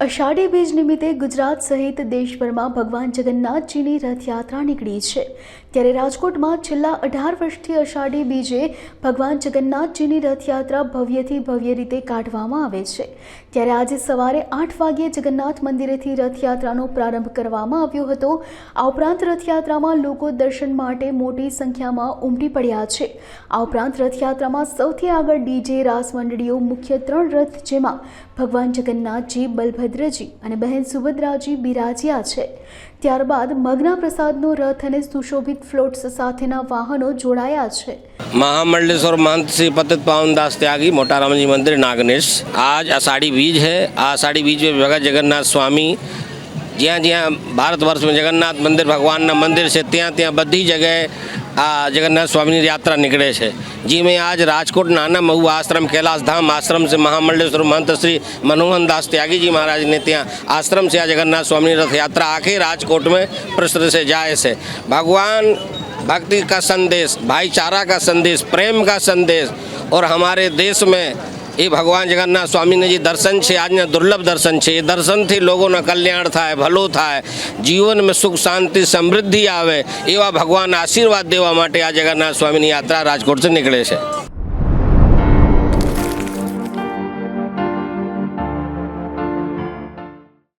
અષાઢી બીજ નિમિત્તે ગુજરાત સહિત દેશભરમાં ભગવાન જગન્નાથજીની રથયાત્રા નીકળી છે. ત્યારે રાજકોટમાં છેલ્લા અઢાર વર્ષથી અષાઢી બીજે ભગવાન જગન્નાથજીની રથયાત્રા ભવ્યથી ભવ્ય રીતે કાઢવામાં આવે છે. ત્યારે આજે સવારે આઠ વાગ્યે જગન્નાથ મંદિરેથી રથયાત્રાનો પ્રારંભ કરવામાં આવ્યો હતો. આ ઉપરાંત રથયાત્રામાં લોકો દર્શન માટે મોટી સંખ્યામાં ઉમટી પડ્યા છે. આ ઉપરાંત રથયાત્રામાં સૌથી આગળ ડીજે રાસ મંડળીઓ મુખ્ય ત્રણ રથ જેમાં ભગવાન જગન્નાથજી બલભદ્રજી અને બહેન સુભદ્રાજી બિરાજ્યા છે ત્યારબાદ મગના પ્રસાદનો રથ અને સુશોભિત ફ્લોટ્સ સાથેના વાહનો જોડાયા છે महामंडलेश्वर महंत श्री पतित पावन दास त्यागी मोटाराम जी मंदिर नागनेश आज आषाढ़ी बीज है आषाढ़ी बीज में भगत जगन्नाथ स्वामी જ્યાં જ્યાં ભારત વર્ષમાં જગન્નાથ મંદિર ભગવાનના મંદિર છે ત્યાં ત્યાં બધી જગ્યાએ આ જગન્નાથ સ્વામીની યાત્રા નીકળે છે જી મેં આજ રાજકોટ नाना मऊ आश्रम कैलाश धाम आश्रम से महामंडलेश्वर महंत श्री मनोहन दास त्यागी जी महाराज ने ત્યાં आश्रम से આ जगन्नाथ स्वामी रथ यात्रा आके राजकोट में प्रश्न से जाए से भगवान भक्ति का संदेश भाईचारा का संदेश प्रेम का संदेश और हमारे देश में એ ભગવાન જગન્નાથ સ્વામીને જે દર્શન છે, આજના દુર્લભ દર્શન છે, એ દર્શનથી લોકોના કલ્યાણ થાય, ભલું થાય જીવનમાં સુખ, શાંતિ, સમૃદ્ધિ આવે, એવા ભગવાન આશીર્વાદ દેવા માટે આ જગન્નાથ સ્વામીની યાત્રા રાજકોટથી નીકળે છે.